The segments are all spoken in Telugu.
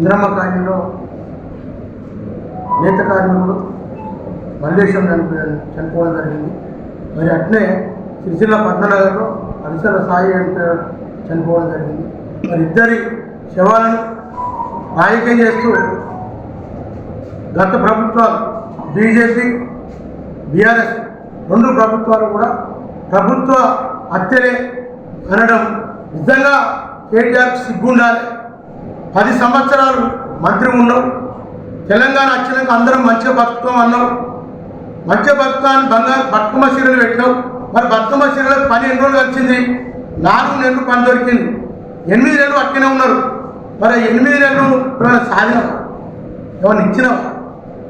ఇంద్రమ్మ కాలనీలో నేత కార్మికుడు మల్లేశం చనిపోయాడు చనిపోవడం జరిగింది. మరి అట్నే సిరిసిల్ల పద్మనగర్లో అరిసల సాయి అంటే చనిపోవడం జరిగింది. మరి ఇద్దరి శవాలను రాజకీయం చేస్తూ గత ప్రభుత్వాలు బీజేపీ బీఆర్ఎస్ రెండు ప్రభుత్వాలు కూడా ప్రభుత్వ హత్యలే అనడం నిజంగా కేటీఆర్ సిగ్గుండాలి. పది సంవత్సరాలు మంత్రి ఉన్నావు తెలంగాణ వచ్చినాక అందరం మంచిగా బతుకుతాం అన్నావు మంచిగా బతుకాన్ని బంగారు బతుకమ్మ చీరలు పెట్టావు మరి బతుకమ్మ చీరలకు పని ఎన్ని రోజులు వచ్చింది నాలుగు నెలలు పని దొరికింది. ఎనిమిది నెలలు అక్కనే ఉన్నారు. మరి ఎనిమిది నెలలు ఎవరైనా సాధినవా ఎవరిని ఇచ్చినావా?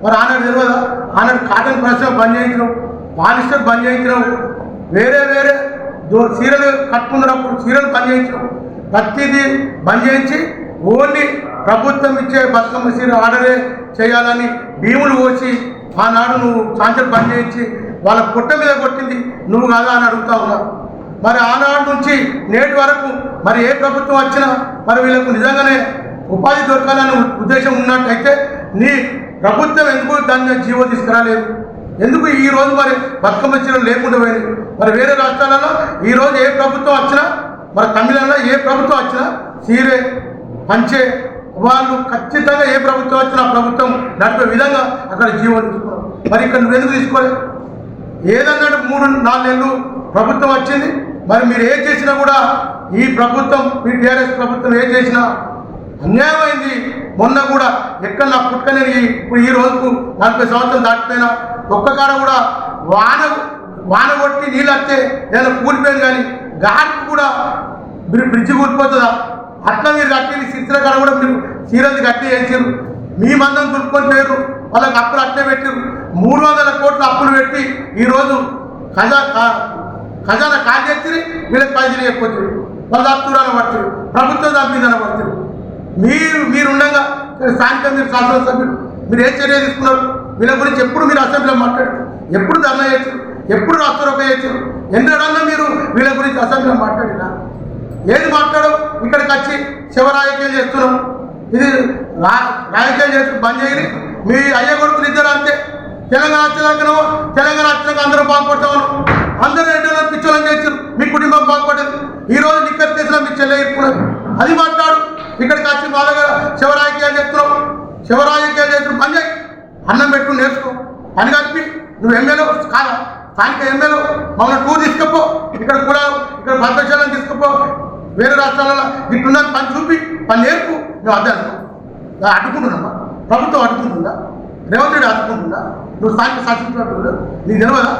మరి ఆనాడు తెలియదా ఆనాడు కాటన్ పరిశ్రమ బంద్ చేయించినావు. పాలిస్టర్ బంద్ చేయించినావు. వేరే వేరే సీరలు చీరలు కట్టుకున్నప్పుడు చీరలు బంద్ చేయించినావు. ప్రతిదీ బంద్ చేయించి ఓన్లీ ప్రభుత్వం ఇచ్చే బతుకమ్మ చీర ఆర్డరే చేయాలని భీములు పోసి ఆనాడు నువ్వు సాంచలు బంద్ చేయించి వాళ్ళ పుట్ట మీద కొట్టింది. నువ్వు కాదా అని అడుగుతా ఉన్నావు మరి ఆనాడు నుంచి నేటి వరకు మరి ఏ ప్రభుత్వం వచ్చినా మరి వీళ్ళకు నిజంగానే ఉపాధి దొరకాలనే ఉద్దేశం ఉన్నట్టయితే నీ ప్రభుత్వం ఎందుకు దాన్ని జీవో తీసుకురాలేదు? ఎందుకు ఈ రోజు మరి బతుకమ్మ చీరలు లేకుండా పోయినాయి మరి వేరే రాష్ట్రాలలో ఈ రోజు ఏ ప్రభుత్వం వచ్చినా మరి తమిళనాడులో ఏ ప్రభుత్వం వచ్చినా చీరే పంచే వాళ్ళు ఖచ్చితంగా ఏ ప్రభుత్వం వచ్చినా ప్రభుత్వం నడిపే విధంగా అక్కడ జీవో తీసుకున్నారు మరి ఇక్కడ నువ్వు ఎందుకు తీసుకోలేదు ఏదన్నాడు మూడు నాలుగు నెలలు ప్రభుత్వం వచ్చింది. మరి మీరు ఏం చేసినా కూడా ఈ ప్రభుత్వం మీ టీఆర్ఎస్ ప్రభుత్వం ఏం చేసినా అన్యాయమైంది మొన్న కూడా ఎక్కడ నా పుట్టుకనే ఈ ఇప్పుడు ఈ రోజుకు నలభై సంవత్సరాలు దాటిపోయినా ఒక్కకాడ కూడా వాన వాన కొట్టి నీళ్ళు వస్తే నేను కూలిపోయింది కానీ గాడికి కూడా మీరు బ్రిడ్జి కూలిపోతుందా? అట్లా మీరు కట్టి సిరిసిల కాడ కూడా మీరు చీరలు కట్టి వేసారు మీ మందం దులుపుకొని పోయారు వాళ్ళకి అప్పులు అట్లే పెట్టారు మూడు వందల కోట్లు అప్పులు పెట్టి ఈరోజు ఖజా కా- ఖజానా కాజేసి వీళ్ళకి పైసలు చెప్పొచ్చు వాళ్ళు అత్తురాన పడుతుంది ప్రభుత్వం దాని మీద మీరు మీరు ఉండగా స్థానిక మీరు శాసనసభ్యులు మీరు ఏ చర్య తీసుకున్నారు? వీళ్ళ గురించి ఎప్పుడు మీరు అసెంబ్లీలో మాట్లాడారు. ఎప్పుడు ధర్నా చేశారు ఎప్పుడు రాష్ట్రరోక చేశారు ఎన్నడన్నా మీరు వీళ్ళ గురించి అసెంబ్లీలో మాట్లాడినా? ఇక్కడికి వచ్చి శివరాజకీయం చేస్తున్నాం. ఇది రా రాజకీయం చేసి బంద్ చేయని మీ అయ్య కొడుకులు ఇద్దరు అంతే. తెలంగాణ వచ్చినాకనో తెలంగాణ వచ్చినాక అందరూ బాగుపడతామను అందరూ ఎన్నో పిచ్చోళ్ళని చేస్తారు మీ కుటుంబం బాగుపడేది. ఈ రోజు నిక్కర్ కేసులో మీ చెల్లె ఇప్పుకున్నది అది మాట్లాడు. ఇక్కడికి వచ్చి మా దగ్గర శివరాజకీయాలు చేస్తున్నాం శివరాజకీయాలు చేస్తున్నావు పని చేయి. అన్నం పెట్టు నేర్చుకో. పని కలిపి. నువ్వు ఎమ్మెల్యే కాదా? స్థానిక ఎమ్మెల్యే. మమ్మల్ని టూర్ తీసుకుపో. ఇక్కడ కూడా ఇక్కడ భద్రశాలను తీసుకుపో. వేరే రాష్ట్రాలలో ఇట్టున్న పని చూపి పని నేర్పు నువ్వు అనుకో. అడ్డుకుంటున్నామా ప్రభుత్వం అడ్డుకుంటుందా? రేవంత్ రెడ్డి అడ్డుకుంటుందా? నువ్వు సాక్షి శాసనసభ్యుడు నీకు తెలియదా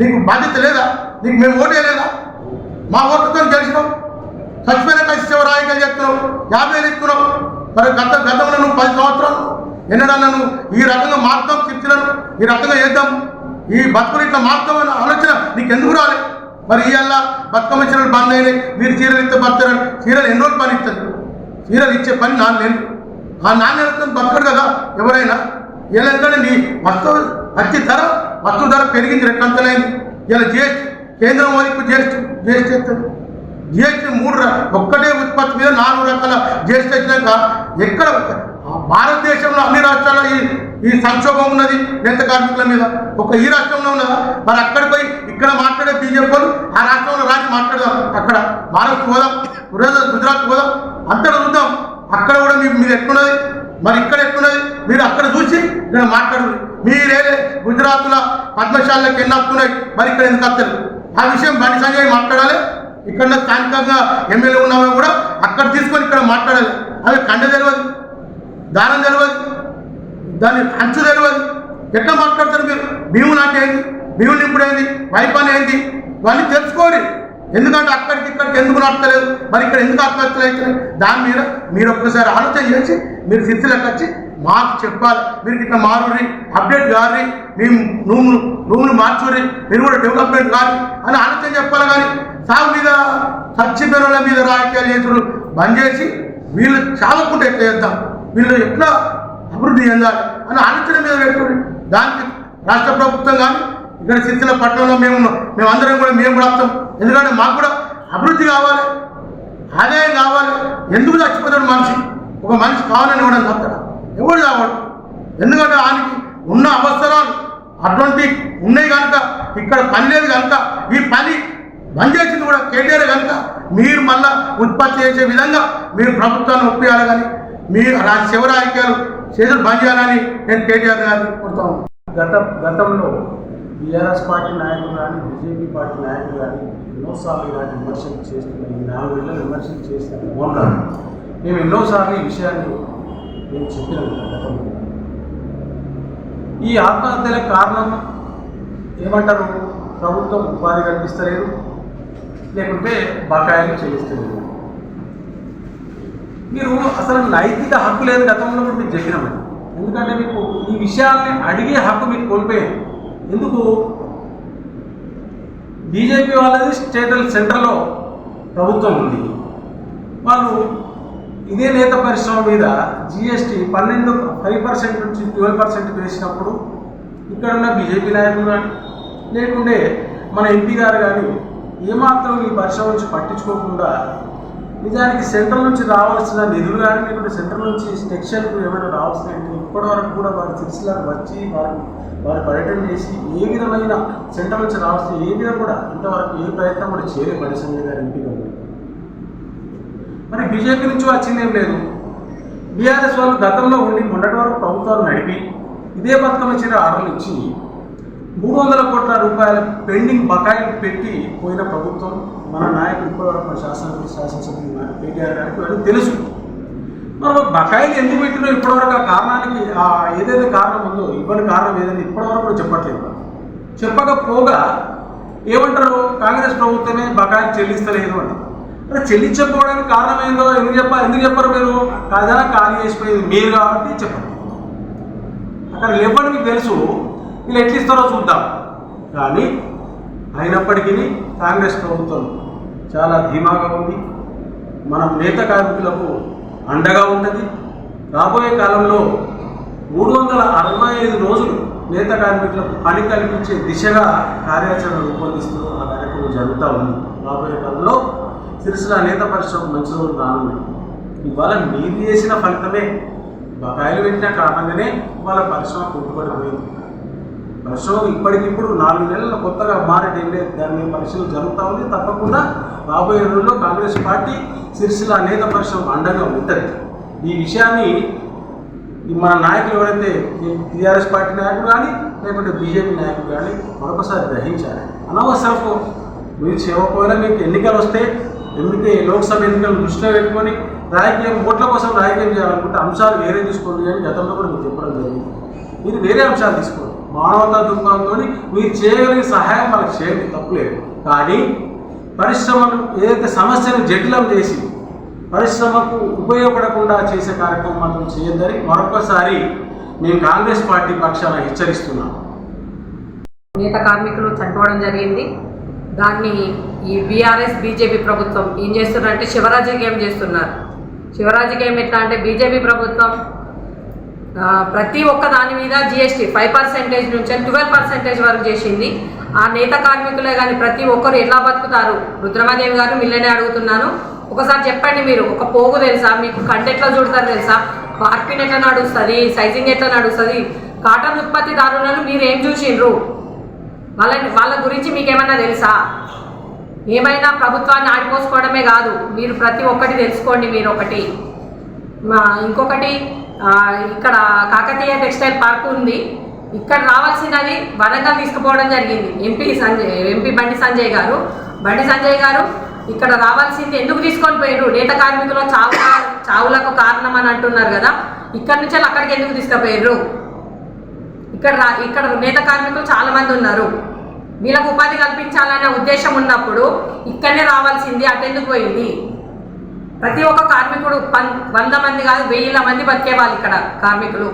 నీకు బాధ్యత లేదా? నీకు మేము ఓటు వేయలేదా? మా ఓటుతో గెలిచినావు చచ్చిపోయిన కలిసి శివరాయకలు చెప్తున్నావు. యాభై వేలు ఇస్తున్నావు. మరి గత గతంలో నువ్వు పది సంవత్సరాలు ఎన్నడన్నా నువ్వు ఈ రకంగా మారుతాం చర్చలను ఈ రకంగా చేద్దాం. ఈ బతుకులు ఇట్లా మారుతాం అన్న ఆలోచన నీకు ఎందుకు రాలేదు మరి ఇవాళ బతుకమ్మ చీరలు బంద్ అయినాయి. మీరు చీరలు ఇస్తే బతారని చీరలు ఎన్ని రోజులు పని ఇస్తారు? చీరలు ఇచ్చే పని నాలుగు ఆ నాన్న నెలలతో బతకడు కదా ఎవరైనా. ఇలా ఎందుకంటే నీ వస్తువు అతి ధర వస్తువు ధర పెరిగింది రెట్టంతలైంది. ఇలా జిఎస్టీ కేంద్రం వైపు జిఎస్టీ జిఎస్టీ ఎత్తుంది జిఎస్టీ మూడు ఒక్కటే ఉత్పత్తి మీద నాలుగు రకాల జిఎస్టీ వచ్చినాక ఎక్కడ భారతదేశంలో అన్ని రాష్ట్రాల్లో ఈ ఈ సంక్షోభం ఉన్నది నేత కార్మికుల మీద. ఒక ఈ రాష్ట్రంలో ఉన్నదా? మరి అక్కడ పోయి ఇక్కడ మాట్లాడే బీజేపీ వాళ్ళు ఆ రాష్ట్రంలో రాజు మాట్లాడదాం. అక్కడ మహారాష్ట్ర పోదాం గుజరాత్ గుజరాత్ పోదాం. అంతటా చూద్దాం. అక్కడ కూడా మీ మీరు ఎట్లున్నది? మరి ఇక్కడ ఎట్లున్నది? మీరు అక్కడ చూసి ఇక్కడ మాట్లాడరు. మీరే గుజరాత్లో పద్మశాలకు ఎన్ని వస్తున్నాయి మరి ఇక్కడ ఎందుకు వస్తారు? ఆ విషయం బండి సంజయ్ మాట్లాడాలి. ఇక్కడ స్థానికంగా ఎమ్మెల్యే ఉన్నామో కూడా అక్కడ తీసుకొని ఇక్కడ మాట్లాడాలి. అవి కండ తెలియదు. దానం తెలియదు దాని అంచు తెలియదు ఎట్లా మాట్లాడతారు మీరు? భీములు అంటే ఏంది భీములు ఇప్పుడైంది వైపాన్ ఏంది ఇవన్నీ తెలుసుకోరు ఎందుకంటే అక్కడికి ఇక్కడికి ఎందుకు నడతలేదు మరి ఇక్కడ ఎందుకు ఆత్మహత్యలు అవుతున్నాయి? దాని మీద మీరు ఒక్కసారి ఆలోచన చేసి మీరు సిరిసిలకు వచ్చి మాకు చెప్పాలి. మీరు ఇట్లా మారురి అప్డేట్ కారి మేము రూమ్లు రూమ్లు మార్చురి మీరు కూడా డెవలప్మెంట్ కాదు అని ఆలోచన చెప్పాలి కానీ సాగు మీద చచ్చిపోయిన మీద రాజకీయాలు చేసుడు బంద్ చేసి వీళ్ళు చావకుండా ఎట్లా చేద్దాం? వీళ్ళు ఎట్లా అభివృద్ధి చెందాలి అని ఆలోచన మీద పెట్టుకుని దానికి రాష్ట్ర ప్రభుత్వం కానీ ఇక్కడ సిరిసిల్ల పట్టణంలో మేము మేమందరం కూడా మేము కూడా వస్తాం. ఎందుకంటే మాకు కూడా అభివృద్ధి కావాలి ఆదాయం కావాలి. ఎందుకు చచ్చిపోతాడు మనిషి? ఒక మనిషి కావాలని కూడా తప్పడా ఎవడు కావాడు? ఎందుకంటే ఆయనకి ఉన్న అవసరాలు అటువంటి ఉన్నాయి కనుక ఇక్కడ పని లేదు కనుక ఈ పని బంద్ చేసింది కూడా కేటీఆర్ కనుక మీరు మళ్ళా ఉత్పత్తి చేసే విధంగా మీరు ప్రభుత్వాన్ని ఒప్పియాలి కానీ మీరు నా శివ రాజకీయాలు చేతులు బంద్ చేయాలని నేను కేటీఆర్ గారిని కోరుతాను గత గతంలో బీఆర్ఎస్ పార్టీ నాయకులు కానీ బీజేపీ పార్టీ నాయకులు కానీ ఎన్నోసార్లు ఇలాంటి విమర్శలు చేస్తున్నాయి ఈ నాలుగేళ్ళ విమర్శలు చేసిన మోహన్ మేము ఎన్నోసార్లు ఈ విషయాన్ని మేము చెప్పినాం గతంలో. ఈ ఆత్మహత్యలకు కారణం ఏమంటారు? ప్రభుత్వం ఉపాధి కల్పిస్తలేదు లేకుంటే బకాయిలు చెల్లిస్తలేదు. మీరు అసలు నైతిక హక్కు లేదు గతంలో కూడా మీకు చెప్పినామండి ఎందుకంటే మీకు ఈ విషయాల్ని అడిగే హక్కు మీకు కోల్పోయారు. ఎందుకు? బీజేపీ వాళ్ళది స్టేట్ సెంటర్లో ప్రభుత్వం ఉంది. వాళ్ళు ఇదే నేత పరిశ్రమ మీద జిఎస్టీ పన్నెండు ఫైవ్ పర్సెంట్ నుంచి ట్వెల్వ్ పర్సెంట్ వేసినప్పుడు ఇక్కడ ఉన్న బీజేపీ నాయకులు కానీ లేకుంటే మన ఎంపీ గారు కానీ ఏమాత్రం ఈ పరిశ్రమ నుంచి పట్టించుకోకుండా నిజానికి సెంట్రల్ నుంచి రావాల్సిన నిధులు కానీ లేకుంటే సెంట్రల్ నుంచి టెక్స్టైల్కు ఏమైనా రావాల్సిన ఇప్పటి వరకు కూడా వారి సిరిసిలకు వచ్చి వారు వారి పర్యటన చేసి ఏ విధమైన సెంట్రల్ నుంచి రావాల్సిన ఏ విధంగా కూడా ఇంతవరకు ఏ ప్రయత్నం కూడా చేయలేదు పరిశ్రమ సంజయ్ గారు ఎంపీ గారు. మరి బీజేపీ నుంచి వచ్చింది ఏం లేదు. బీఆర్ఎస్ వాళ్ళు గతంలో ఉండి మొన్నటి వరకు ప్రభుత్వాలు నడిపి ఇదే పథకం చీర ఆర్డర్లు ఇచ్చి మూడు వందల కోట్ల రూపాయల పెండింగ్ బకాయిలు పెట్టి పోయిన ప్రభుత్వం మన నాయకులు ఇప్పటివరకు మన శాసన శాసనసభ్యులు కేటీఆర్ గారికి వాళ్ళు తెలుసు. మరి బకాయిలు ఎందుకు పెట్టినో ఇప్పటివరకు ఆ కారణానికి ఆ ఏదైతే కారణం ఉందో ఇవ్వని కారణం ఏదైనా ఇప్పటివరకు కూడా చెప్పట్లేదు. చెప్పకపోగా ఏమంటారు కాంగ్రెస్ ప్రభుత్వమే బకాయిలు చెల్లిస్తలేదు అంటారు అంటే చెల్లించకపోవడానికి కారణం ఏందో ఎందుకు చెప్పాలి ఎందుకు చెప్పరు మీరు? ఖజానా ఖాళీ చేసిపోయింది మీరు కాబట్టి చెప్పండి అక్కడ లేవని మీకు తెలుసు? వీళ్ళు ఎట్లా ఇస్తారో చూద్దాం. కానీ అయినప్పటికీ కాంగ్రెస్ ప్రభుత్వం చాలా ధీమాగా ఉంది. మనం నేత కార్మికులకు అండగా ఉంటుంది. రాబోయే కాలంలో మూడు వందల అరవై ఐదు రోజులు నేత కార్మికులకు పని కల్పించే దిశగా కార్యాచరణ రూపొందిస్తూ ఆ కార్యక్రమం జరుగుతూ ఉంది. రాబోయే కాలంలో సిరిసిల నేత పరిశ్రమ మంచి రోజులు రానున్నాయి ఇవాళ మీరు చేసిన ఫలితమే బకాయిలు పెట్టిన కారణంగానే ఇవాళ పరిశ్రమ కుంటుపడిపోయింది. సో ఇప్పటికిప్పుడు నాలుగు నెలల కొత్తగా మారేటి దాని మీద పరిశీలన జరుగుతూ ఉంది. తప్పకుండా రాబోయే రోజుల్లో కాంగ్రెస్ పార్టీ సిరిసిల్ల నేత పరిశ్రమ అండగా ఉంటుంది. ఈ విషయాన్ని ఈ మన నాయకులు ఎవరైతే టీఆర్ఎస్ పార్టీ నాయకులు కానీ లేకుంటే బీజేపీ నాయకులు కానీ మరొకసారి గ్రహించాలి. అనవసరపు మీరు చేయకపోయినా మీకు ఎన్నికలు వస్తే ఎందుకే లోక్సభ ఎన్నికలు దృష్టిలో పెట్టుకొని రాజకీయం ఓట్ల కోసం రాజకీయం చేయాలనుకుంటే అంశాలు వేరే తీసుకోండి అని గతంలో కూడా మీకు చెప్పడం జరిగింది. మీరు వేరే అంశాలు తీసుకోండి. మానవతా దృక్పథంతో మీరు చేయగలిగే సహాయం వాళ్ళకి చేయండి తప్పులేదు కానీ పరిశ్రమను ఏదైతే సమస్యను జటిలం చేసి పరిశ్రమకు ఉపయోగపడకుండా చేసే కార్యక్రమం మాత్రం చేయొద్దని మరొకసారి మేము కాంగ్రెస్ పార్టీ పక్షాన హెచ్చరిస్తున్నాం. నేత కార్మికులు చనిపోవడం జరిగింది. దాన్ని ఈ బీఆర్ఎస్ బీజేపీ ప్రభుత్వం ఏం చేస్తున్నారంటే శివరాజకీయం చేస్తున్నారు. శివరాజకీయం ఎట్లా అంటే బీజేపీ ప్రభుత్వం ప్రతి ఒక్క దాని మీద జిఎస్టీ ఫైవ్ పర్సెంటేజ్ నుంచి ట్వెల్వ్ పర్సెంటేజ్ వరకు చేసింది. ఆ నేత కార్మికులే కానీ ప్రతి ఒక్కరు ఎలా బతుకుతారు? రుద్రమాదేవి గారు మిల్లనే అడుగుతున్నాను. ఒకసారి చెప్పండి మీరు ఒక పోగు తెలుసా? మీకు కంటి ఎట్లా చూడతారు తెలుసా? మార్పిన్ ఎట్లా నడుస్తుంది? సైజింగ్ ఎట్లా నడుస్తుంది? కాటన్ ఉత్పత్తిదారులను మీరు ఏం చూసిండ్రు? వాళ్ళ వాళ్ళ గురించి మీకేమన్నా తెలుసా? ఏమైనా ప్రభుత్వాన్ని ఆడిపోసుకోవడమే కాదు. మీరు ప్రతి ఒక్కటి తెలుసుకోండి మీరు ఒకటి. మా ఇంకొకటి ఇక్కడ కాకతీయ టెక్స్టైల్ పార్క్ ఉంది. ఇక్కడ రావాల్సినది వరంగల్ తీసుకుపోవడం జరిగింది. ఎంపీ సంజయ్ ఎంపీ బండి సంజయ్ గారు. బండి సంజయ్ గారు ఇక్కడ రావాల్సింది ఎందుకు తీసుకొని పోయారు నేత కార్మికుల చావు చావులకు కారణం అని అంటున్నారు కదా. ఇక్కడ నుంచి అక్కడికి ఎందుకు తీసుకుపోయారు ఇక్కడ రా- ఇక్కడ నేత కార్మికులు చాలా మంది ఉన్నారు. వీళ్ళకు ఉపాధి కల్పించాలనే ఉద్దేశం ఉన్నప్పుడు ఇక్కడనే రావాల్సింది అటెందుకు పోయింది? ప్రతి ఒక్క కార్మికుడు పన్ వంద మంది కాదు వెయ్యిల మంది బతికేవాళ్ళు ఇక్కడ కార్మికులు.